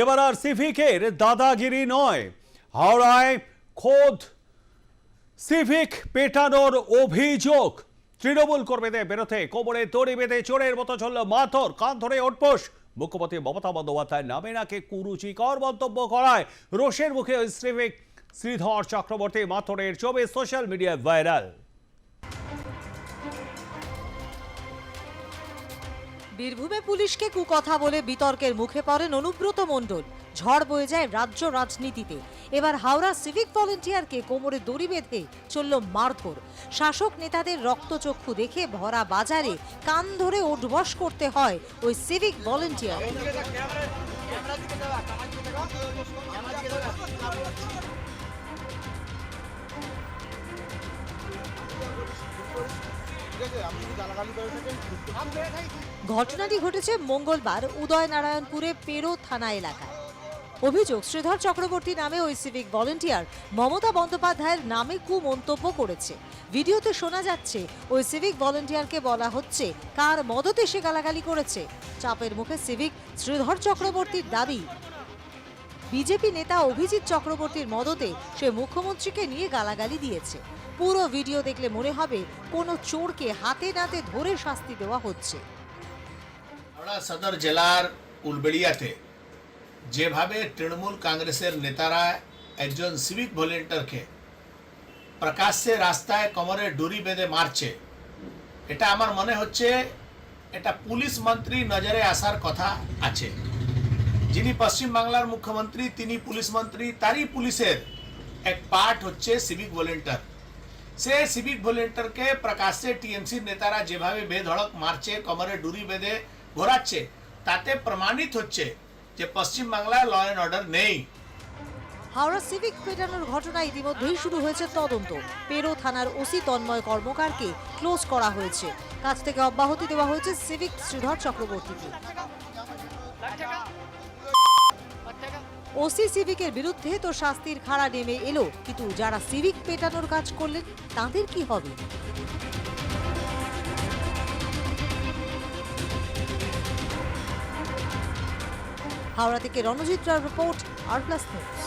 এবার আর সিভিকের দাদাগিরি নয়। হাওড়ায় খোদ সিভিক পেটানোর অভিযোগ। তৃণমূল কর্মীদের বিরুদ্ধে কোমরে দড়ি বেঁধে চোরের মতো চলল মাথর কান ধরে ওটপোষ মুখ্যমন্ত্রী মমতা বন্দ্যোপাধ্যায়ের নামে নাকি কুরুচিকর মন্তব্য করায়। রোষের মুখে সিভিক শ্রীধর চক্রবর্তী মাথরের ছবি সোশ্যাল মিডিয়ায় ভাইরাল। বীরভূমে পুলিশকে কুকথা বলে বিতর্কের মুখে পড়েন অনুব্রত মণ্ডল। ঝড় বয়ে যায় রাজ্য রাজনীতিতে। এবার হাওড়া সিভিক ভলেন্টিয়ারকে কোমরে দড়ি বেঁধে চলল মারধর। শাসক নেতাদের রক্তচক্ষু দেখে ভরা বাজারে কান ধরে ওঠবস করতে হয় ওই সিভিক ভলেন্টিয়ার ঘটনাটি ঘটেছে মঙ্গলবার, উদয়নারায়ণপুরে, পেরো থানা এলাকায়। অভিযোগ, শ্রীধর চক্রবর্তী নামে ওই সিভিক ভলেন্টিয়ার মমতা বন্দ্যোপাধ্যায়ের নামে কু মন্তব্য করেছে। ভিডিওতে শোনা যাচ্ছে, ওই সিভিক ভলেন্টিয়ারকে বলা হচ্ছে, কার মদতে সে গালাগালি করেছে। চাপের মুখে সিভিক শ্রীধর চক্রবর্তীর দাবি বিজেপি নেতা অভিজিৎ চক্রবর্তীর মদতে সে মুখ্যমন্ত্রীকে নিয়ে গালাগালি দিয়েছে। পুরো ভিডিও দেখলে মনে হবে কোনো চোরকে হাতে নাতে ধরে শাস্তি দেওয়া হচ্ছে। সদর জেলার উলবেড়িয়াতে যেভাবে তৃণমূল কংগ্রেসের নেতারা একজন সিভিক ভলেন্টিয়ারকে প্রকাশ্যে রাস্তায় কোমরে ডুরি বেঁধে মারছে, এটা আমার মনে হচ্ছে এটা পুলিশ মন্ত্রী নজরে আসার কথা আছে। যিনি পশ্চিম বাংলার মুখ্যমন্ত্রী, তিনি পুলিশ মন্ত্রী, তারই পুলিশের এক পার্ট হচ্ছে সিভিক ভলেন্টিয়ার সে সিভিক ভলেন্টিয়ারকে প্রকাশ্যে টিএমসি নেতারা যেভাবে বেধড়ক মারছে, কমরে ডুরি বেঁধে ঘোরাচ্ছে, তাতে প্রমাণিত হচ্ছে যে পশ্চিম বাংলায় ল অ্যান্ড অর্ডার নেই। হাওড়া সিভিক পেটানোর ঘটনা ইতিমধ্যেই শুরু হয়েছে তদন্ত। পেরো থানার ওসি তন্ময় কর্মকারকে ক্লোজ করা হয়েছে। কাজ থেকে অব্যাহতি দেওয়া হয়েছে সিভিক শ্রীধর চক্রবর্তীকে। ওসি সিভিকের বিরুদ্ধে তো শাস্তির খাড়া নেমে এলো, কিন্তু যারা সিভিক পেটানোর কাজ করলেন, তাদের কি হবে? হাওড়া থেকে Ranjit Roy report, R plus news.